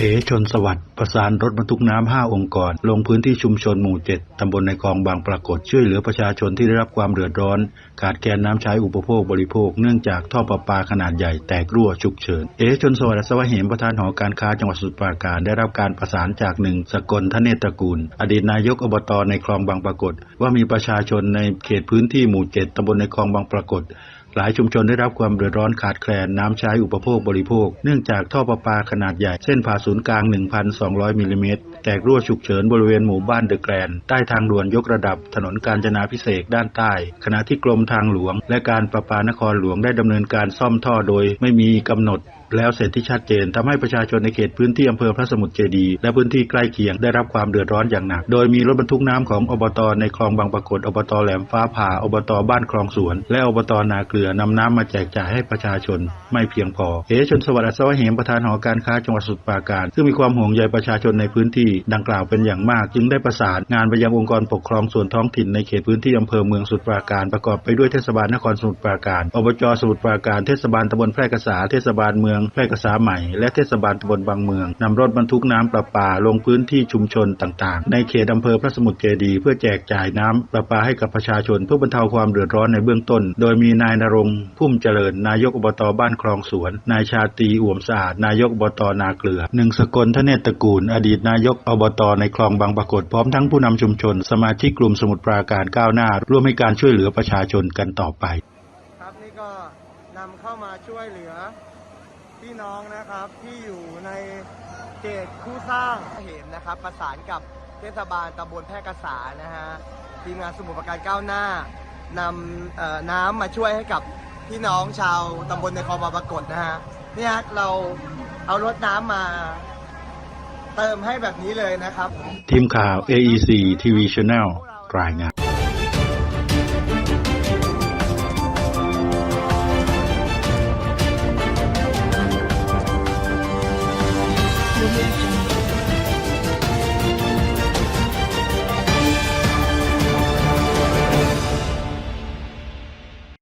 เอชนสวัสดิ์ประสานรถบรรทุกน้ำห้าองค์กร ลงพื้นที่ชุมชนหมู่เจ็ดตำบลในคลองบางปรากฏช่วยเหลือประชาชนที่ได้รับความเดือดร้อน ขาดแคลนน้ำใช้อุปโภคบริโภค เนื่องจากท่อประปาขนาดใหญ่แตกรั่วฉุกเฉิน เอชนสวัสดิ์อัศวะเหมประธานหอการค้าจังหวัดสมุทรราการได้รับการประสานจากหนึ่งสกลทเนตระกูล อดีตนายกอบตในคลองบางปรากฏ ว่ามีประชาชนในเขตพื้นที่หมู่เจ็ดตำบลในคลองบางปรากฏ หลายชุมชนได้รับความเดือดร้อนขาดแคลนน้ำใช้อุปโภคบริโภค เนื่องจากท่อประปาขนาดใหญ่เส้นผ่าศูนย์กลาง 1,200มิลลิเมตร แตกรั่วฉุกเฉินบริเวณหมู่บ้านเดอะแกรนใต้ทางด่วนยกระดับ ถนนกาญจนาพิเศษด้านใต้ ขณะที่กรมทางหลวง และการประปานครหลวงได้ดำเนินการซ่อมท่อโดย ไม่มีกำหนดแล้วเสร็จที่ชัดเจนทำให้ประชาชนในเขตพื้นที่อำเภอพระสมุทรเจดี และพื้นที่ใกล้เคียงได้รับความเดือดร้อนอย่างหนัก โดยมีรถบรรทุกน้ำของอบตในคลองบางปรากฏอบตแหลมฟ้าผ่าอบตบ้านคลองสวน และอบตนาเกลือนำน้ำมาแจกจ่ายให้ประชาชน ไม่เพียงพอเอชนสวัสดิ์อัศวะเหมประธานหอการค้าจังหวัดสุทรปราการ ซึ่งมีความห่วงใยประชาชนในพื้นที่ดังกล่าวเป็นอย่างมาก จึงได้ประสานงานไปยังองค์กรปกครองส่วนท้องถิ่นในเขตพื้นที่อำเภอเมืองสมุทรปราการประกอบไปด้วยเทศบาลนครสมุทรปราการอบจสมุทรปราการเทศบาลตำบลแพร่กษาเทศบาลเมืองแพร่กษาใหม่ และเทศบาลตำบลบางเมืองนำรถบรรทุกน้ำประปาลงพื้นที่ชุมชนต่างๆ ในเขตอำเภอพระสมุทรเจดี เพื่อแจกจ่ายน้ำประปาให้กับประชาชน เพื่อบรรเทาความเดือดร้อนในเบื้องต้น โดยมีนายนรงพุ่มเจริญ นายกอบตบ้านคลองสวน นายชาตรีอ่วมสะอาด นายกอบตนาเกลือหนึ่งสกลทเนตตระกูล อดีตนายกอบตในคลองบางปรากฏพร้อมทั้งผู้นำชุมชน สมาชิกกลุ่มสมุทรปราการก้าวหน้า ร่วมให้การช่วยเหลือประชาชนกันต่อไป ครับนี่ก็นำเข้ามาช่วยเหลือ พี่น้องนะครับที่อยู่ในเขตคู่สร้างเห็นนะครับ ประสานกับเทศบาลตำบลแพร่กษานะฮะทีมงานสมุทรปราการก้าวหน้านำน้ำมาช่วยให้กับพี่น้องชาวตำบลในคลองบางปรากฏนะฮะเนี่ยเราเอารถน้ำมา เติมให้แบบนี้เลยนะครับ ทีมข่าว AEC TV Channel รายงาน